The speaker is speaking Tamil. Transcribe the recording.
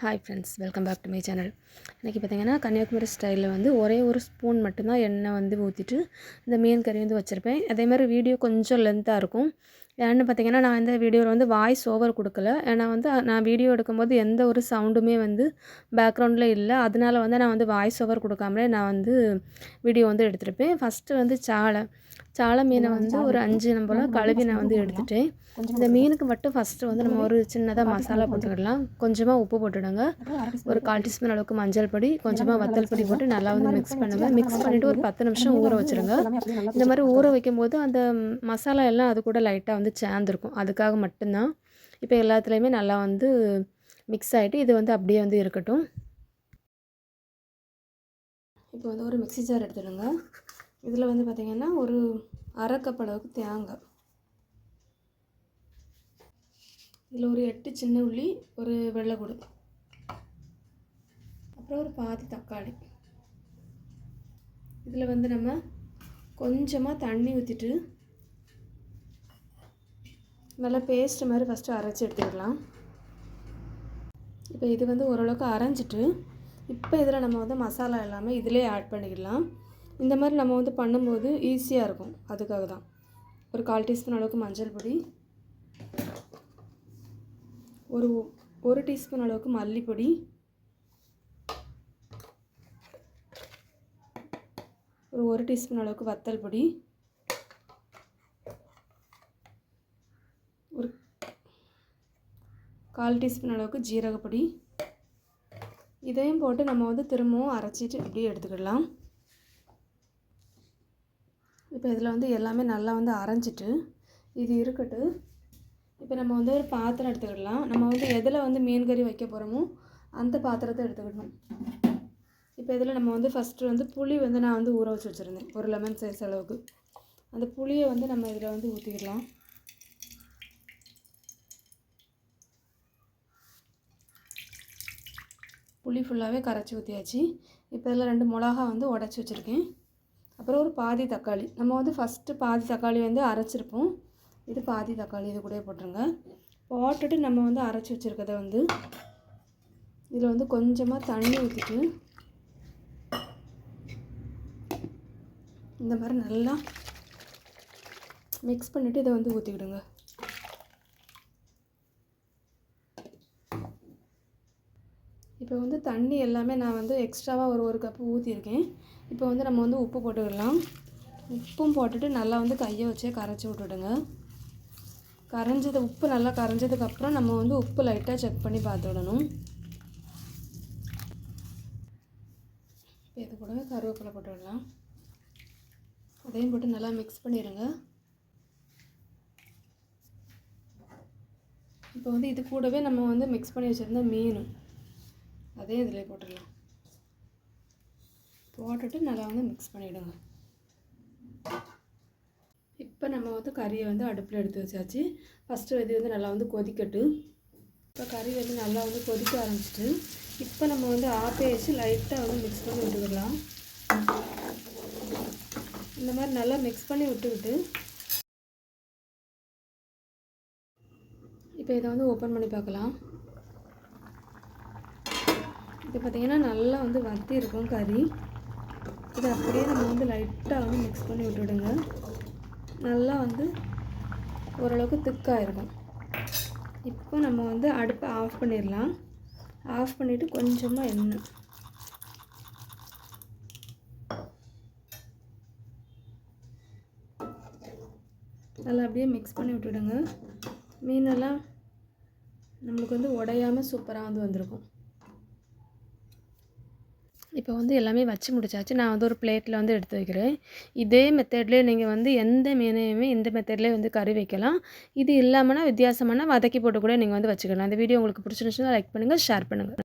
Hi friends welcome back to my channel இன்றைக்கி பார்த்தீங்கன்னா கன்னியாகுமரி ஸ்டைலில் வந்து ஒரே ஒரு ஸ்பூன் மட்டும்தான் எண்ணெய் வந்து ஊற்றிட்டு இந்த மீன் கறி வந்து வச்சுருப்பேன். அதே மாதிரி வீடியோ கொஞ்சம் லென்த்தாக இருக்கும். ஏன்னு பார்த்தீங்கன்னா நான் இந்த வீடியோவில் வந்து வாய்ஸ் ஓவர் கொடுக்கல. ஏன்னா வந்து நான் வீடியோ எடுக்கும்போது எந்த ஒரு சவுண்டுமே வந்து பேக்ரவுண்டில் இல்லை. அதனால வந்து நான் வந்து வாய்ஸ் ஓவர் கொடுக்காமலே நான் வந்து வீடியோ வந்து எடுத்திருப்பேன். ஃபஸ்ட்டு வந்து சாலை. சாலை மீனை வந்து ஒரு அஞ்சு நம்பள கழுவி நான் வந்து எடுத்துட்டேன். இந்த மீனுக்கு மட்டும் ஃபஸ்ட்டு வந்து நம்ம ஒரு சின்னதாக மசாலா போட்டுக்கிடலாம். கொஞ்சமாக உப்பு போட்டுடுங்க. ஒரு கால் டீஸ்பூன் அளவுக்கு மஞ்சள் பொடி கொஞ்சமாக வத்தல் பொடி போட்டு நல்லா வந்து மிக்ஸ் பண்ணுங்கள் மிக்ஸ் பண்ணிவிட்டு ஒரு பத்து நிமிஷம் ஊற வச்சுருங்க. இந்த மாதிரி ஊற வைக்கும்போது அந்த மசாலா எல்லாம் அது கூட லைட்டாக வந்து சேர்ந்துருக்கும். அதுக்காக மட்டும்தான். இப்போ எல்லாத்துலேயுமே நல்லா வந்து மிக்ஸ் ஆகிட்டு இது வந்து அப்படியே வந்து இருக்கட்டும். இப்போ வந்து ஒரு மிக்சி ஜார் எடுத்துடுங்க. இதில் வந்து பார்த்திங்கன்னா ஒரு அரை கப் அளவுக்கு தேங்காய். இதில் ஒரு எட்டு சின்ன உள்ளி ஒரு வெள்ளை கொடு அப்புறம் ஒரு பாதி தக்காளி. இதில் வந்து நம்ம கொஞ்சமாக தண்ணி ஊற்றிட்டு நல்லா பேஸ்ட் மாதிரி ஃபஸ்ட்டு அரைச்சி எடுத்துக்கலாம். இப்போ இது வந்து ஓரளவுக்கு அரைஞ்சிட்டு இப்போ இதில் நம்ம வந்து மசாலா எல்லாமே இதிலே ஆட் பண்ணிக்கலாம். இந்த மாதிரி நம்ம வந்து பண்ணும்போது ஈஸியாக இருக்கும். அதுக்காக தான். ஒரு கால் டீஸ்பூன் அளவுக்கு மஞ்சள் பொடி. ஒரு ஒரு டீஸ்பூன் அளவுக்கு மல்லிப்பொடி. ஒரு ஒரு டீஸ்பூன் அளவுக்கு வத்தல் பொடி ஒரு கால் டீஸ்பூன் அளவுக்கு ஜீரகப்பொடி இதையும் போட்டு நம்ம வந்து திரும்பவும் அரைச்சிட்டு அப்படியே எடுத்துக்கிடலாம். இப்போ இதில் வந்து எல்லாமே நல்லா வந்து அரைஞ்சிட்டு இது இருக்கட்டு இப்போ நம்ம வந்து ஒரு பாத்திரம் எடுத்துக்கிடலாம். நம்ம வந்து எதில் வந்து மீன் கறி வைக்க போகிறோமோ அந்த பாத்திரத்தை எடுத்துக்கிடணும். இப்போ இதில் நம்ம வந்து ஃபஸ்ட்டு வந்து புளி வந்து நான் வந்து ஊற வச்சு வச்சுருந்தேன். ஒரு லெமன் சைஸ் அளவுக்கு. அந்த புளியை வந்து நம்ம இதில் வந்து ஊற்றிக்கிடலாம் புளி ஃபுல்லாகவே கரைச்சி ஊற்றியாச்சு இப்போ இதில் ரெண்டு மிளகா வந்து உடச்சி வச்சுருக்கேன். அப்புறம் ஒரு பாதி தக்காளி. நம்ம வந்து ஃபஸ்ட்டு பாதி தக்காளி வந்து அரைச்சிருப்போம். இது பாதி தக்காளி இது கூட போட்டுருங்க. போட்டுட்டு நம்ம வந்து அரைச்சி வச்சுருக்கத வந்து இதில் வந்து கொஞ்சமாக தண்ணி ஊற்றிட்டு இந்த மாதிரி நல்லா மிக்ஸ் பண்ணிவிட்டு இதை வந்து ஊற்றிக்கிடுங்க இப்போ வந்து தண்ணி எல்லாமே நான் வந்து எக்ஸ்ட்ராவாக ஒரு ஒரு கப்பு ஊற்றிருக்கேன் இப்போ வந்து நம்ம வந்து உப்பு போட்டுக்கலாம் உப்பும் போட்டுட்டு நல்லா வந்து கையை வச்சே கரைச்சி விட்டுடுங்க. கரைஞ்சது உப்பு நல்லா கரைஞ்சதுக்கப்புறம் நம்ம வந்து உப்பு லைட்டாக செக் பண்ணி பார்த்து விடணும். இது கூட கருவேப்பிலை போட்டு விடலாம். அதையும் போட்டு நல்லா மிக்ஸ் பண்ணிடுங்க. இப்போ வந்து இது கூடவே நம்ம வந்து மிக்ஸ் பண்ணி வச்சுருந்த மீன். அதையும் இதில் போட்டுடலாம். போட்டுட்டு நல்லா வந்து மிக்ஸ் பண்ணிவிடுங்க இப்போ நம்ம வந்து கறியை வந்து அடுப்பில் எடுத்து வச்சாச்சு. ஃபஸ்ட்டு இது வந்து நல்லா வந்து கொதிக்கட்டு இப்போ கறி வந்து நல்லா வந்து கொதிக்க ஆரம்பிச்சிட்டு இப்போ நம்ம வந்து ஆப்பே வச்சு லைட்டாக வந்து மிக்ஸ் பண்ணி விட்டுக்கலாம். இந்த மாதிரி நல்லா மிக்ஸ் பண்ணி விட்டுக்கிட்டு இப்போ இதை வந்து ஓப்பன் பண்ணி பார்க்கலாம். இது பார்த்திங்கன்னா நல்லா வந்து வத்தி இருக்கும் கறி. இதை அப்படியே நம்ம வந்து லைட்டாக வந்து மிக்ஸ் பண்ணி விட்டுவிடுங்க நல்லா வந்து ஓரளவுக்கு திக்காக இருக்கும். இப்போ நம்ம வந்து அடுப்பை ஆஃப் பண்ணிடலாம். ஆஃப் பண்ணிவிட்டு கொஞ்சமாக எண்ணெய். நல்லா அப்படியே மிக்ஸ் பண்ணி விட்டுவிடுங்க மீனெல்லாம் நம்மளுக்கு வந்து உடையாமல் சூப்பராக வந்து வந்திருக்கும். இப்போ வந்து எல்லாமே வச்சு முடிச்சாச்சு. நான் வந்து ஒரு பிளேட்டில் வந்து எடுத்து வைக்கிறேன். இதே மெத்தட்லேயே நீங்கள் வந்து எந்த மீனையுமே இந்த மெத்தட்லேயே வந்து கறி வைக்கலாம். இது இல்லாமல்னா வித்தியாசமான வதக்கி போட்டு கூட நீங்கள் வந்து வச்சுக்கலாம். இந்த வீடியோ உங்களுக்கு பிடிச்சிருந்துச்சுன்னா லைக் பண்ணுங்கள் ஷேர் பண்ணுங்கள்